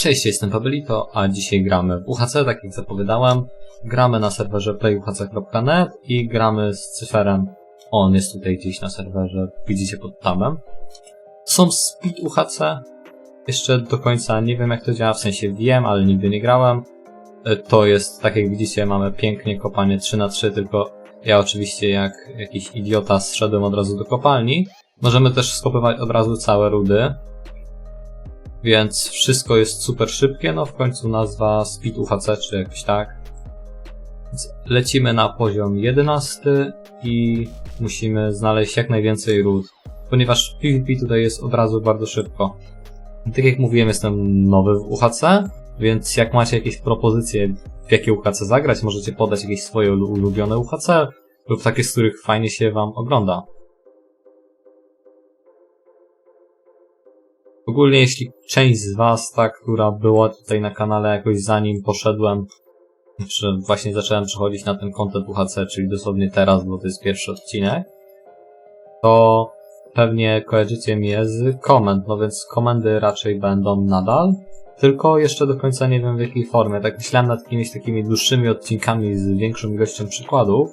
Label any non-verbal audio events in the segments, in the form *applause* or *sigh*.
Cześć, jestem Pabelito, a dzisiaj gramy w UHC, tak jak zapowiadałem. Gramy na serwerze playuhc.net i gramy z cyferem. On jest tutaj gdzieś na serwerze, widzicie pod tabem. Są speed UHC. Jeszcze do końca nie wiem jak to działa, w sensie wiem, ale nigdy nie grałem. E, To jest, tak jak widzicie, mamy pięknie kopanie 3 na 3 tylko ja oczywiście jak jakiś idiota zszedłem od razu do kopalni. Możemy też skopywać od razu całe rudy, więc wszystko jest super szybkie, no w końcu nazwa Speed UHC czy jakoś tak. Więc lecimy na poziom 11 i musimy znaleźć jak najwięcej ród, ponieważ PvP tutaj jest od razu bardzo szybko. Tak jak mówiłem, jestem nowy w UHC, więc jak macie jakieś propozycje, w jakie UHC zagrać, możecie podać jakieś swoje ulu- ulubione UHC lub takie, z których fajnie się wam ogląda. Ogólnie jeśli część z Was, ta, która była tutaj na kanale jakoś zanim poszedłem, czy właśnie zacząłem przechodzić na ten content UHC, czyli dosłownie teraz, bo to jest pierwszy odcinek, to pewnie kojarzycie mnie z komend, no więc komendy raczej będą nadal, tylko jeszcze do końca nie wiem w jakiej formie. Tak myślałem nad jakimiś takimi dłuższymi odcinkami z większą ilością przykładów,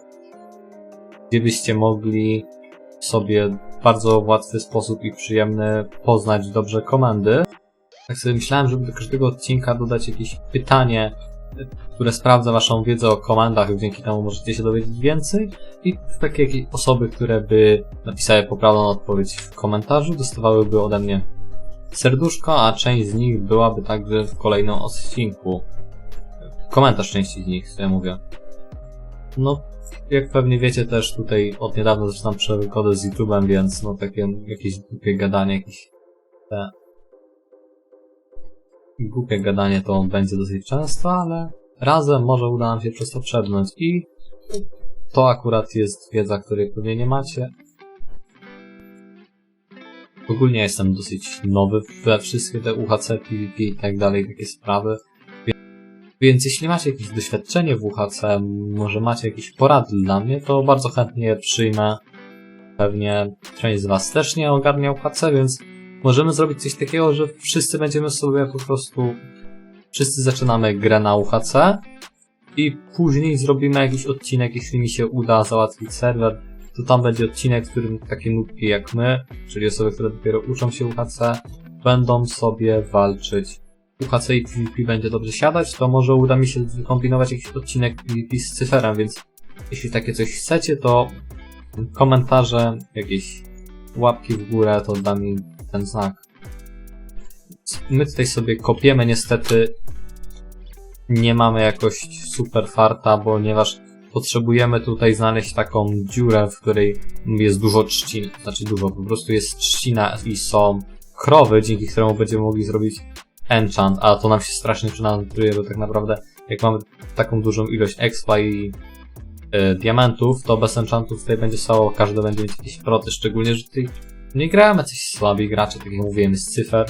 gdzie byście mogli sobie bardzo łatwy sposób i przyjemny poznać dobrze komendy. Tak sobie myślałem, żeby do każdego odcinka dodać jakieś pytanie, które sprawdza waszą wiedzę o komendach, dzięki temu możecie się dowiedzieć więcej. I takie osoby, które by napisały poprawną odpowiedź w komentarzu, dostawałyby ode mnie serduszko, a część z nich byłaby także w kolejnym odcinku. Komentarz części z nich, co ja mówię. No, jak pewnie wiecie też tutaj od niedawna zaczynam przewykody z YouTube'em, więc no takie jakieś głupie gadanie, jakieś te głupie gadanie to będzie dosyć często, ale razem może uda nam się przez to przebrnąć i to akurat jest wiedza, której pewnie nie macie. Ogólnie jestem dosyć nowy we wszystkie te UHC, PvP i tak dalej, takie sprawy. Więc jeśli macie jakieś doświadczenie w UHC, może macie jakieś porady dla mnie, to bardzo chętnie je przyjmę. Pewnie część z Was też nie ogarnia UHC, więc możemy zrobić coś takiego, że wszyscy będziemy sobie po prostu... Wszyscy zaczynamy grę na UHC i później zrobimy jakiś odcinek, jeśli mi się uda załatwić serwer, to tam będzie odcinek, w którym takie nutki jak my, czyli osoby, które dopiero uczą się UHC, będą sobie walczyć UHC i PvP będzie dobrze siadać, to może uda mi się wykombinować jakiś odcinek PvP z cyferem, więc jeśli takie coś chcecie, to komentarze, jakieś łapki w górę, to da mi ten znak. My tutaj sobie kopiemy, niestety nie mamy jakoś super farta, ponieważ potrzebujemy tutaj znaleźć taką dziurę, w której jest dużo trzcin, znaczy dużo, po prostu jest trzcina i są krowy, dzięki któremu będziemy mogli zrobić enchant, a to nam się strasznie przynaduje, bo tak naprawdę jak mamy taką dużą ilość expa i y, diamentów, to bez enchantów tutaj będzie stało, każdy będzie mieć jakieś proty, szczególnie, że tutaj nie gramy coś słabi gracze, tak jak mówiłem, jest cyfer.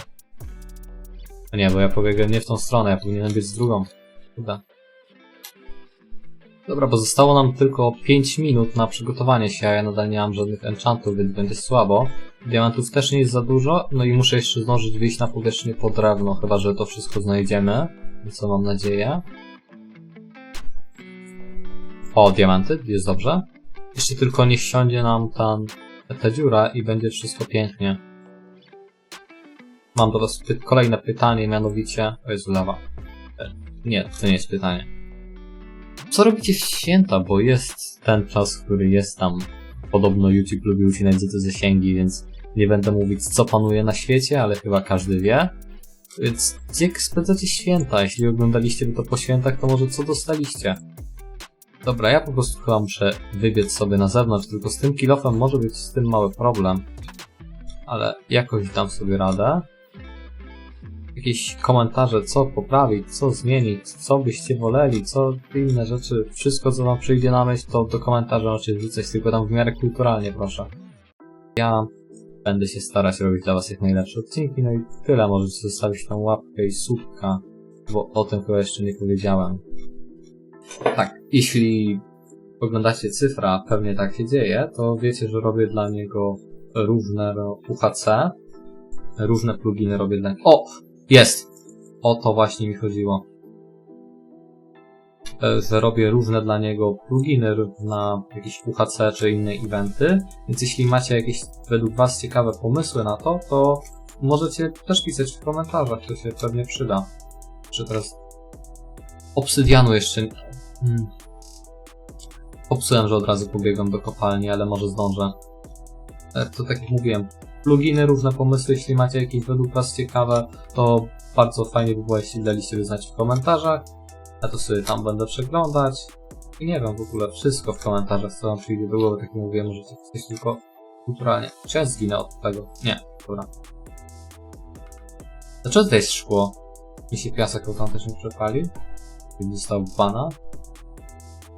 A nie, bo ja pobiegłem nie w tą stronę, ja powinienem być z drugą. Kurde. Dobra, bo zostało nam tylko 5 minut na przygotowanie się, a ja nadal nie mam żadnych enchantów, więc będzie słabo. Diamentów też nie jest za dużo, no i muszę jeszcze zdążyć wyjść na powierzchnię po drewno, chyba że to wszystko znajdziemy, co mam nadzieję. O, diamenty, jest dobrze. Jeszcze tylko niech siądzie nam tam ta dziura i będzie wszystko pięknie. Mam do was py kolejne pytanie, mianowicie... O Jezu, lawa. E, Nie, to nie jest pytanie. Co robicie w święta, bo jest ten czas, który jest tam. Podobno YouTube lubi ucinać za te zasięgi, więc nie będę mówić, co panuje na świecie, ale chyba każdy wie. Więc jak spędzacie święta? Jeśli oglądaliście to po świętach, to może co dostaliście? Dobra, ja po prostu chyba muszę wybiec sobie na zewnątrz, tylko z tym kilofem może być z tym mały problem. Ale jakoś dam sobie radę. Jakieś komentarze, co poprawić, co zmienić, co byście woleli, co inne rzeczy, wszystko co wam przyjdzie na myśl, to do komentarza możecie wrzucać, tylko tam w miarę kulturalnie, proszę. Ja będę się starać robić dla was jak najlepsze odcinki, no i tyle, możecie zostawić tam łapkę i słupka, bo o tym chyba jeszcze nie powiedziałem. Tak, jeśli oglądacie cyfra, pewnie tak się dzieje, to wiecie, że robię dla niego różne UHC, różne pluginy robię dla. O! Jest! o to właśnie mi chodziło. Że robię różne dla niego pluginy na jakieś UHC czy inne eventy, więc jeśli macie jakieś według Was ciekawe pomysły na to, to możecie też pisać w komentarzach, to się pewnie przyda. Czy teraz obsydianu jeszcze... Hmm. Popsułem, że od razu pobiegam do kopalni, ale może zdążę. E, To tak jak mówiłem, pluginy, różne pomysły, jeśli macie jakieś według Was ciekawe, to bardzo fajnie by było, jeśli daliście znać w komentarzach. Ja to sobie tam będę przeglądać. I nie wiem w ogóle, wszystko w komentarzach, co wam przyjdzie do głowy, tak jak mówiłem, możecie pisać tylko kulturalnie. Czy ja zginę od tego? Nie, dobra. Dlaczego tutaj jest szkło? Się piasek autentycznie przepalił. I dostał bana.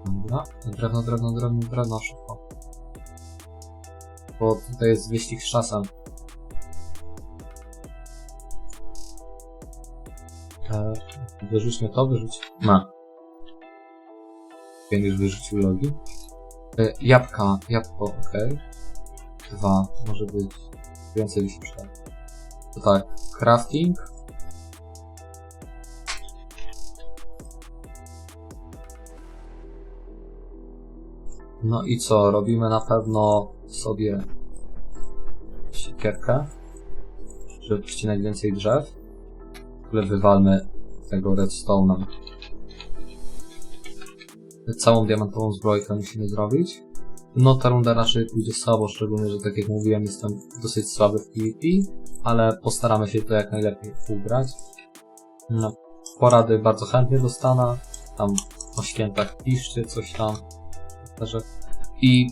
Dobra. Drewno, drewno, drewno, drewno, szybko. Bo tutaj jest wyścig z czasem. Wyrzućmy to, wyrzuć. Ma. Będziesz wyrzucił logi. E, jabłka, jabłko, ok. Dwa, może być więcej się przyda. To tak, crafting. No i co, robimy na pewno sobie siekierkę, żeby przycinać więcej drzew. W ogóle wywalmy tego redstone'a. Całą diamentową zbrojkę musimy zrobić. No ta runda raczej pójdzie słabo, szczególnie, że tak jak mówiłem, jestem dosyć słaby w PvP, ale postaramy się to jak najlepiej ugrać. No, porady bardzo chętnie dostanę. Tam o świętach piszcie coś tam. I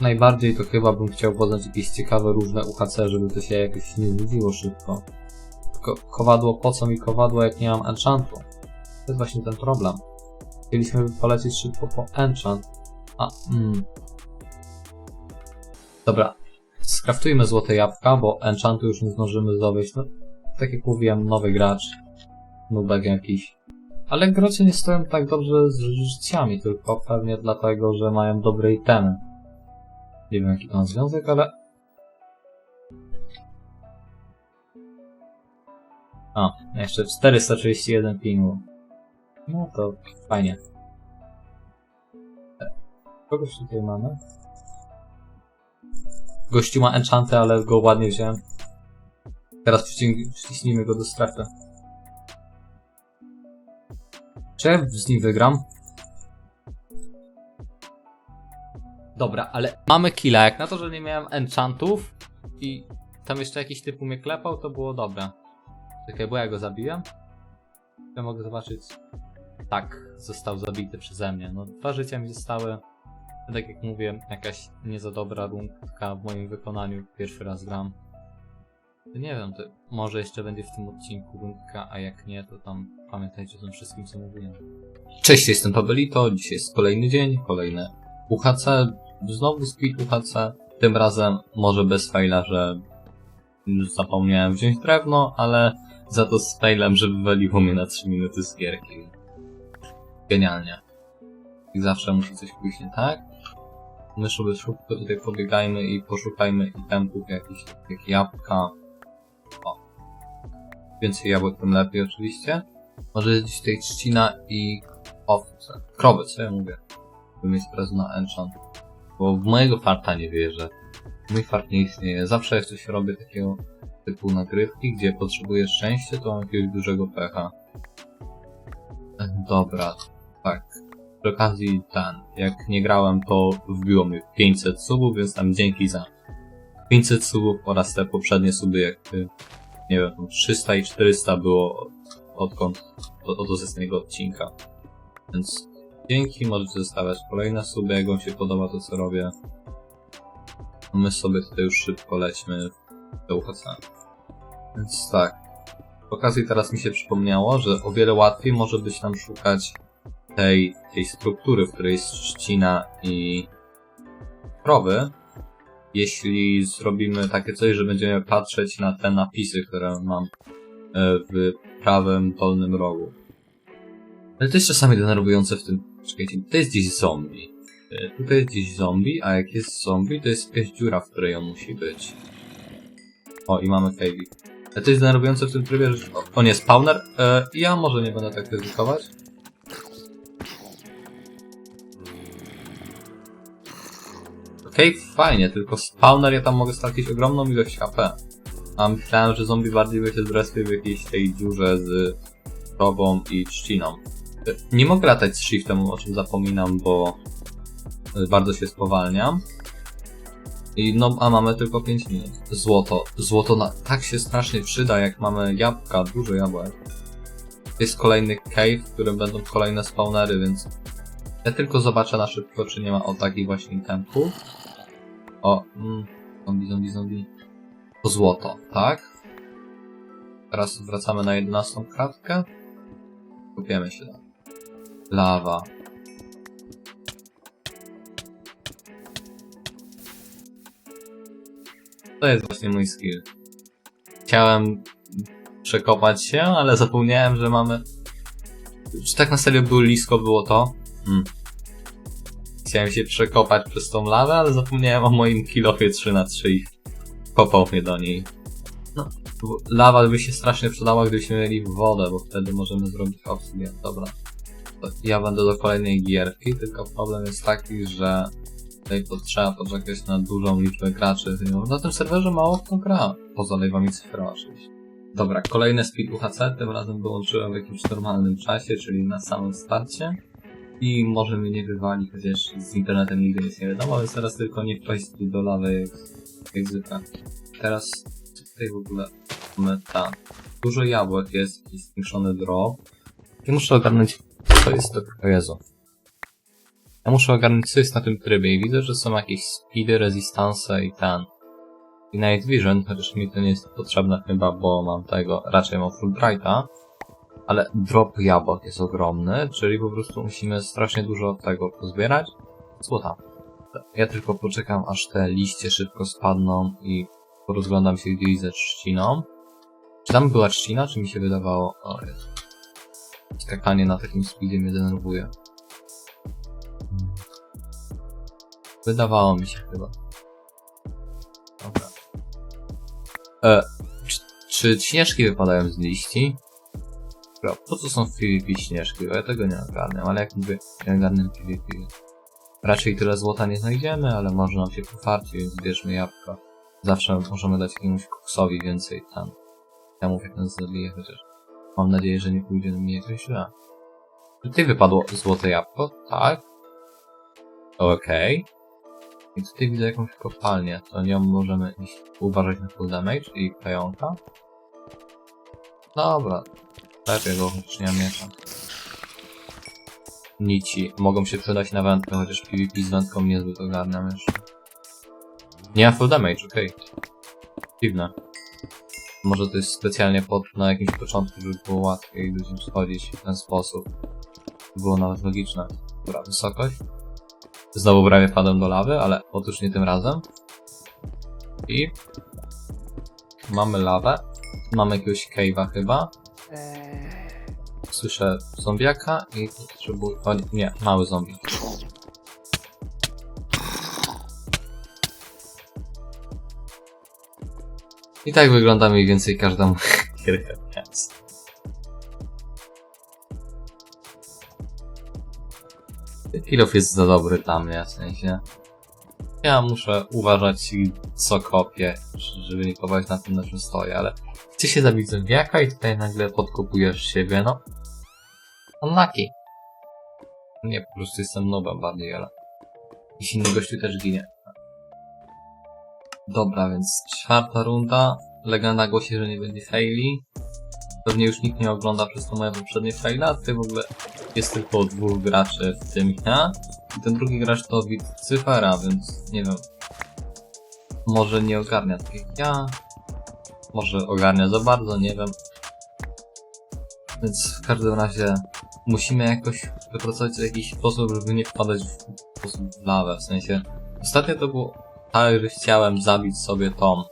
najbardziej to chyba bym chciał poznać jakieś ciekawe różne UHC, żeby to się jakoś nie nudziło szybko. Kowadło, po co mi kowadło, jak nie mam enchantu? To jest właśnie ten problem. Chcieliśmy polecieć szybko po enchant. A, mm. Dobra. Skraftujmy złote jabłka, bo enchantu już nie zdążymy zdobyć. No, tak jak mówiłem, nowy gracz. Nubek jakiś. Ale grocie nie stoją tak dobrze z życiami, tylko pewnie dlatego, że mają dobre itemy. Nie wiem jaki to ma związek, ale... A, jeszcze 431 pingu. No to fajnie. Kogoś tutaj mamy? Gościu ma enchanty, ale go ładnie wziąłem. Teraz przyciśnijmy go do strefy. Czy ja z nim wygram? Dobra, ale mamy killa. Jak na to, że nie miałem enchantów i tam jeszcze jakiś typu mnie klepał, to było dobre. Czekaj, bo ja go zabiłem? Ja mogę zobaczyć. Tak, został zabity przeze mnie. No, dwa życia mi zostały. Tak jak mówię, jakaś nie za dobra rundka w moim wykonaniu. Pierwszy raz gram. Nie wiem, to może jeszcze będzie w tym odcinku rundka, a jak nie, to tam pamiętajcie o tym wszystkim, co mówiłem. Cześć, jestem Pabelito. Dzisiaj jest kolejny dzień, kolejne UHC. Znowu speed UHC. Tym razem może bez faila, że zapomniałem wziąć drewno, ale za to failem, że wywaliło mnie na 3 minuty z gierki. Genialnie. I zawsze musi coś pójść nie tak. My sobie szybko tutaj pobiegajmy i poszukajmy itemków jakichś, jak jabłka. O. Więcej jabłek tym lepiej oczywiście. Może jest gdzieś tutaj trzcina i owce. Krowy, co ja mówię? By mieć teraz na enchant. Bo w mojego farta nie wierzę. Mój fart nie istnieje. Zawsze jak coś robię takiego typu nagrywki, gdzie potrzebuję szczęścia, to mam jakiegoś dużego pecha. Dobra, tak. Przy okazji ten, jak nie grałem, to wbiło mi 500 subów, więc tam dzięki za 500 subów oraz te poprzednie suby, jak nie wiem, 300 i 400 było od- odkąd od, od ostatniego odcinka. Więc dzięki, możecie zostawiać kolejne suby, jak wam się podoba to, co robię. My sobie tutaj już szybko lećmy do UHC. Więc tak. W okazji teraz mi się przypomniało, że o wiele łatwiej może być nam szukać tej, tej struktury, w której jest trzcina i krowy, jeśli zrobimy takie coś, że będziemy patrzeć na te napisy, które mam e, w prawym dolnym rogu. Ale to jest czasami denerwujące w tym, czekajcie, to jest gdzieś zombie. E, Tutaj jest gdzieś zombie, a jak jest zombie, to jest jakaś dziura, w której on musi być. O, i mamy Kaylee. Jest denerwujące w tym trybie, że on jest spawner. E, ja może nie będę tak ryzykować. Okej, fajnie, tylko spawner ja tam mogę stracić ogromną ilość HP. A myślałem, że zombie bardziej by się zrespił w jakiejś tej dziurze z tobą i trzciną. E, Nie mogę latać z shiftem, o czym zapominam, bo bardzo się spowalniam. I no, a mamy tylko 5 minut. Złoto. Złoto na, tak się strasznie przyda, jak mamy jabłka, dużo jabłek. Jest kolejny cave, w którym będą kolejne spawnery, więc ja tylko zobaczę na szybko, czy nie ma o takich właśnie tempów. O, mm, zombie, zombie, zombie. To złoto, tak? Teraz wracamy na 11 kratkę. Kupiemy się tam. Lawa. To jest właśnie mój skill. Chciałem przekopać się, ale zapomniałem, że mamy... Czy tak na serio blisko było to? Hmm. Chciałem się przekopać przez tą lawę, ale zapomniałem o moim kilofie 3 na 3 i kopał mnie do niej. No, lawa by się strasznie przydała, gdybyśmy mieli wodę, bo wtedy możemy zrobić obsługę. Dobra. Ja będę do kolejnej gierki, tylko problem jest taki, że tutaj to trzeba poczekać na dużą liczbę graczy. Na tym serwerze mało kto gra, poza live'ami cyfrowa oczywiście. Dobra, kolejne speed UHC, tym razem wyłączyłem w jakimś normalnym czasie, czyli na samym starcie. I może mnie nie wywali, chociaż z internetem nigdy nic nie wiadomo, więc teraz tylko nie wpaść tu do lawy jak, jak zwykle. Teraz tutaj w ogóle tam. Dużo jabłek jest, jakiś zwiększony drop. I muszę ogarnąć, co jest to, o Jezu. Ja muszę ogarnąć, co jest na tym trybie i widzę, że są jakieś speedy, resistance i ten. I Night Vision, chociaż mi to nie jest potrzebne chyba, bo mam tego, raczej mam full brighta. Ale drop jabłek jest ogromny, czyli po prostu musimy strasznie dużo tego pozbierać. Złota. Ja tylko poczekam, aż te liście szybko spadną i porozglądam się gdzieś ze trzciną. Czy tam była trzcina, czy mi się wydawało? O jest. Skakanie na takim speedzie mnie denerwuje. Wydawało mi się chyba. Dobra. E, czy, czy śnieżki wypadają z liści? Dobra, po co są w PvP śnieżki? Bo ja tego nie ogarniam, ale jak mówię, nie ogarniam PvP. Raczej tyle złota nie znajdziemy, ale może nam się pofarci, więc bierzmy jabłka. Zawsze możemy dać jakiemuś koksowi więcej tam. Ja mówię, nas zabije, chociaż mam nadzieję, że nie pójdzie mi jakoś źle. Tutaj wypadło złote jabłko, tak? Okej. I tutaj widzę jakąś kopalnię, to nią możemy iść uważać na full damage i pająka. Dobra, lepiej go, chociaż nie miecza. Nici mogą się przydać na wędkę, chociaż PvP z wędką niezbyt ogarniam jeszcze. Nie ma full damage, okej. Dziwne. Może to jest specjalnie pod, na jakimś początku, żeby było łatwiej ludziom schodzić w ten sposób. Było nawet logiczne. Dobra, wysokość. Znowu prawie wpadłem do lawy, ale otóż nie tym razem. I... Mamy lawę. Mamy jakiegoś cave'a chyba. Słyszę zombiaka i potrzebuję... O nie, mały zombie. I tak wygląda mniej więcej każda gierka *laughs* Kilof jest za dobry dla mnie, w sensie. Ja muszę uważać, co kopię, żeby nie kopać na tym, na czym stoję, ale chcę się zabić zombiaka i tutaj nagle podkopujesz siebie, no. Unlucky. Nie, po prostu jestem nobem bardziej, ale... Jakiś inny gościu też ginie. Dobra, więc czwarta runda. Legenda głosi, że nie będzie faili. Pewnie już nikt nie ogląda przez to moje poprzednie faile, a tutaj w ogóle jest tylko dwóch graczy, w tym ja. I ten drugi gracz to widz cyfera, więc nie wiem. Może nie ogarnia tak jak ja. Może ogarnia za bardzo, nie wiem. Więc w każdym razie musimy jakoś wypracować jakiś sposób, żeby nie wpadać w sposób w lawę. W sensie, ostatnio to było tak, że chciałem zabić sobie tą.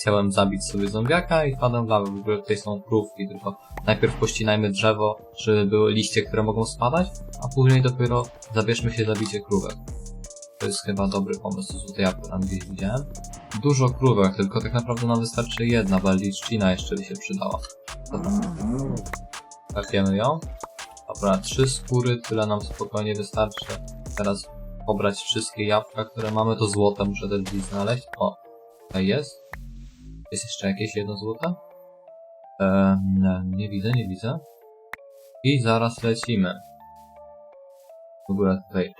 Chciałem zabić sobie zombiaka i wpadłem w lawę. W ogóle tutaj są krówki, tylko najpierw pościnajmy drzewo, żeby były liście, które mogą spadać, a później dopiero zabierzmy się zabicie krówek. To jest chyba dobry pomysł, złote jabłko tam gdzieś widziałem. Dużo krówek, tylko tak naprawdę nam wystarczy jedna, bo liczcina jeszcze by się przydała. Trafiemy ją. Dobra, trzy skóry, tyle nam spokojnie wystarczy. Teraz pobrać wszystkie jabłka, które mamy, to złote muszę też gdzieś znaleźć. O, tutaj jest. Jest jeszcze jakieś jedno złote? Eee, nie, widzę, nie widzę. I zaraz lecimy. W ogóle tutaj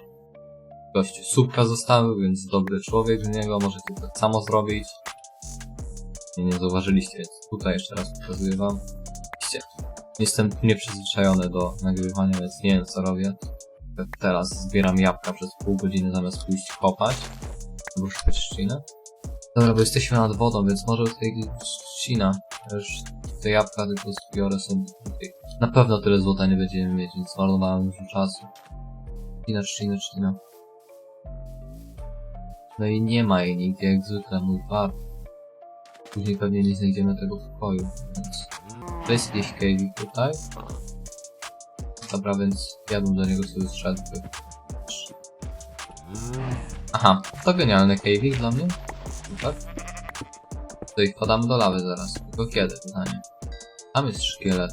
gość słupka zostawił, więc dobry człowiek z niego, możecie tak samo zrobić. Nie, nie zauważyliście, więc tutaj jeszcze raz pokazuję wam. Widzicie, Jestem nieprzyzwyczajony do nagrywania, więc nie wiem co robię. Teraz zbieram jabłka przez pół godziny zamiast pójść kopać. Albo szukać trzciny. Dobra, bo jesteśmy nad wodą, więc może tutaj trzcina. Już te jabłka tylko zbiorę sobie. Na pewno tyle złota nie będziemy mieć, więc zmarnowałem dużo czasu. Trzcina, trzcina, trzcina. No i nie ma jej nigdzie, jak zwykle, mój bar. Później pewnie nie znajdziemy tego pokoju, więc... To jest jakiś cave tutaj. Dobra, więc ja bym do niego sobie zszedł. Aha, to genialny cave'ik dla mnie. Super. To ich podamy do lawy zaraz. Tylko kiedy, pytanie. Tam jest szkielet.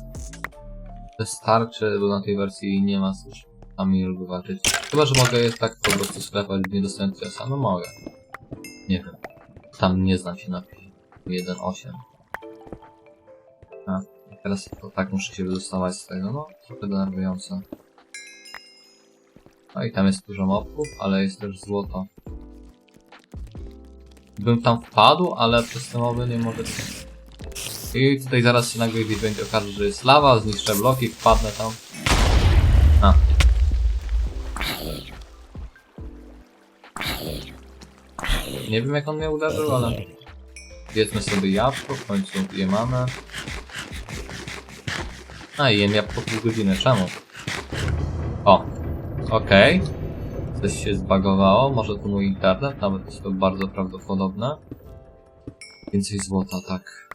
Wystarczy, bo na tej wersji nie ma już tam walczyć. Chyba, że mogę je tak po prostu sklepać, nie dostając ciasa. No mogę. Nie wiem. Tam nie znam się na 1.8. A, teraz to tak muszę się wydostawać z tego, no trochę denerwujące. No i tam jest dużo mobków, ale jest też złoto. Bym tam wpadł, ale przez te nie mogę... I tutaj zaraz się nagle gdzieś będzie okaże, że jest lawa, zniszczę bloki, wpadnę tam. A. Nie wiem jak on mnie uderzył, ale... Jedzmy sobie jabłko, w końcu je mamy. A, jem jabłko pół godziny, czemu? O, okej. Coś się zbagowało, może to mój internet, nawet jest to bardzo prawdopodobne. Więcej złota, tak.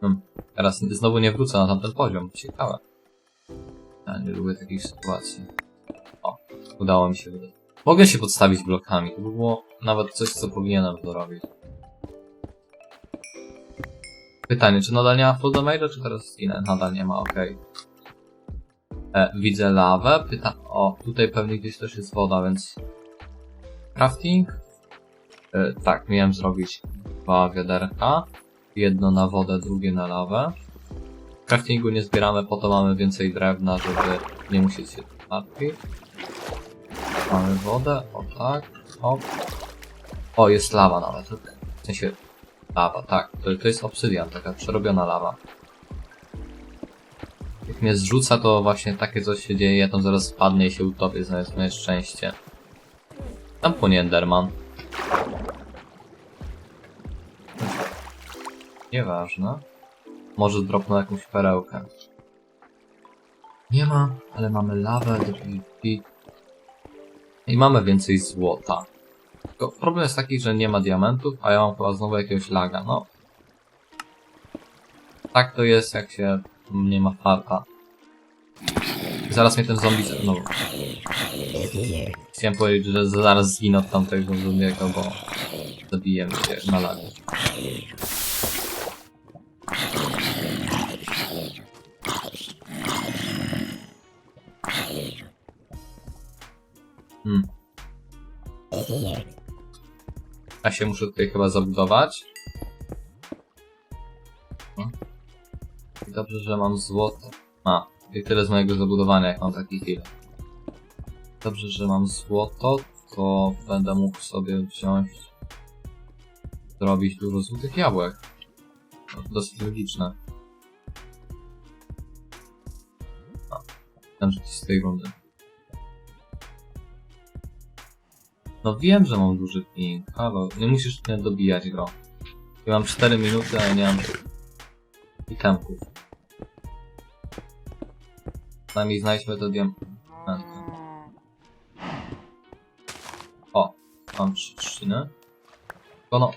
Hmm. Teraz znowu nie wrócę na tamten poziom, ciekawe. Ja nie lubię takich sytuacji. O, udało mi się wydać. Mogę się podstawić blokami, to by było nawet coś, co powinienem dorobić. Pytanie, czy nadal nie ma full damage'a, czy teraz skinę? Nadal nie ma, okej. E, Widzę lawę, pytam... O, tutaj pewnie gdzieś też jest woda, więc... Crafting? E, tak, miałem zrobić dwa wiaderka. Jedno na wodę, drugie na lawę. Craftingu nie zbieramy, po to mamy więcej drewna, żeby nie musieć się martwić. Mamy wodę, o tak, o. O, jest lawa nawet, w sensie Lawa, tak. To, to jest obsydian, taka przerobiona lawa. Mnie zrzuca, to właśnie takie coś się dzieje, ja tam zaraz spadnę i się utopię, znając moje szczęście. Tam płynie Enderman. Nieważne. Może dropnę jakąś perełkę. Nie ma, ale mamy lawę PvP. I mamy więcej złota. Tylko problem jest taki, że nie ma diamentów, a ja mam chyba znowu jakiegoś laga, no. Tak to jest, jak się nie ma farta. Zaraz mnie ten zombie znowu. Chciałem powiedzieć, że zaraz zginę od tamtego zombiego, bo zabiję się na lagu. Hmm. Ja się muszę tutaj chyba zabudować. Dobrze, że mam złoto. A, i tyle z mojego zabudowania, jak mam taki chwilę. Dobrze, że mam złoto, to będę mógł sobie wziąć... Zrobić dużo złotych jabłek. To dosyć logiczne. A, ten z tej rundy. No wiem, że mam duży ping. Halo, nie musisz mnie dobijać, gro. Ja mam 4 minuty, ale nie mam itemków. Przynajmniej znajdźmy to diamenty. O, mam trzy trzciny. Tylko no,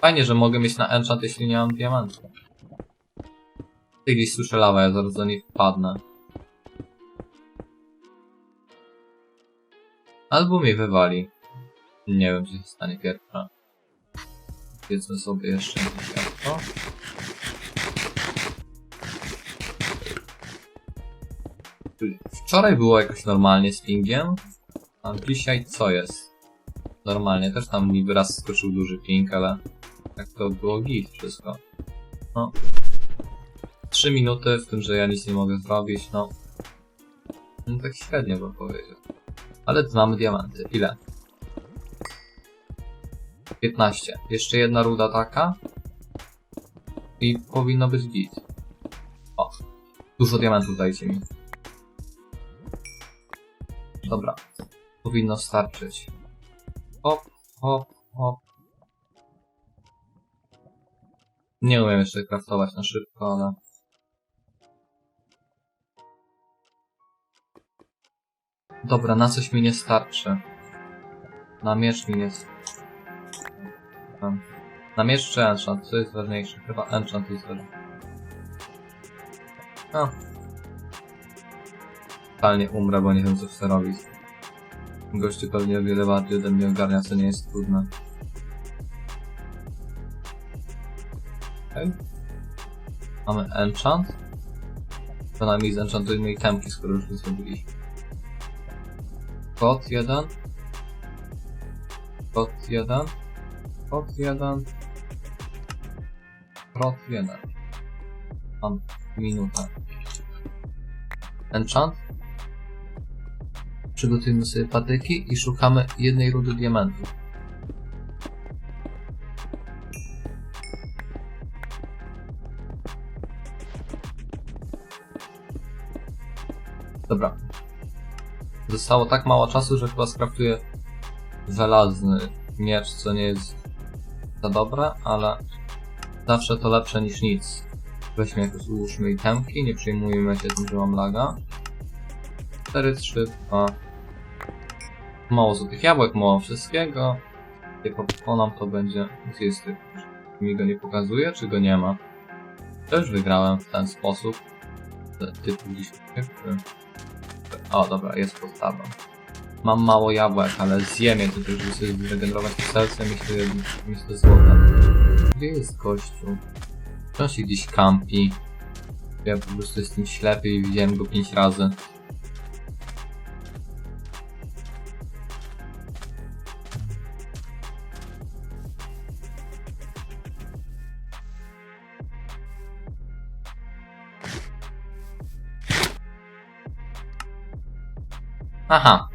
fajnie, że mogę mieć na enchant, jeśli nie mam diamentu. Ty gdzieś słyszę lawę, ja zaraz do niej wpadnę. Albo mnie wywali. Nie wiem, co się stanie pierwsze. Jedzmy sobie jeszcze Wczoraj było jakoś normalnie z pingiem, a dzisiaj co jest? Normalnie, też tam niby raz skoczył duży ping, ale tak to było git wszystko. No. 3 minuty, w tym, że ja nic nie mogę zrobić, no. No tak średnio bym powiedział. Ale mamy diamenty. Ile? 15. Jeszcze jedna ruda taka. I powinno być git. O. Dużo diamentów dajcie mi. Powinno starczyć. Hop, hop, hop. Nie umiem jeszcze craftować na szybko, ale... Dobra, na coś mi nie starczy. Na miecz mi. Tam. Na miecz czy enchant? Co jest ważniejsze? Chyba enchant jest ważniejszy. No. Totalnie umrę, bo nie wiem co chcę robić. Gościu pewnie o wiele bardziej ode mnie ogarnia, co nie jest trudne. Okej. Mamy enchant. To najmniej zenchantujmy itemki, skoro już to zrobiliśmy. Kod jeden. Kod jeden. Kod jeden. Kod jeden. Mam minutę. Enchant. Przygotujmy sobie patyki i szukamy jednej rudy diamentu. Dobra. Zostało tak mało czasu, że chyba skraftuję żelazny miecz, co nie jest za dobre, ale zawsze to lepsze niż nic. Weźmy jakoś ułóżmy itemki, nie przejmujmy się tym, że mam laga. 4, 3, 2. Mało złotych jabłek, mało wszystkiego. Jak pokonam, to będzie... Gdzie jest? Mi go nie pokazuje, czy go nie ma? Też wygrałem w ten sposób. Typ gdzieś... O, dobra, jest pod tabą. Mam mało jabłek, ale zjem je żeby sobie zregenerować to serce, myślę, myślę złota. Gdzie jest gościu? Czy się gdzieś kampi? Ja po prostu jestem ślepy i widziałem go pięć razy. Aha.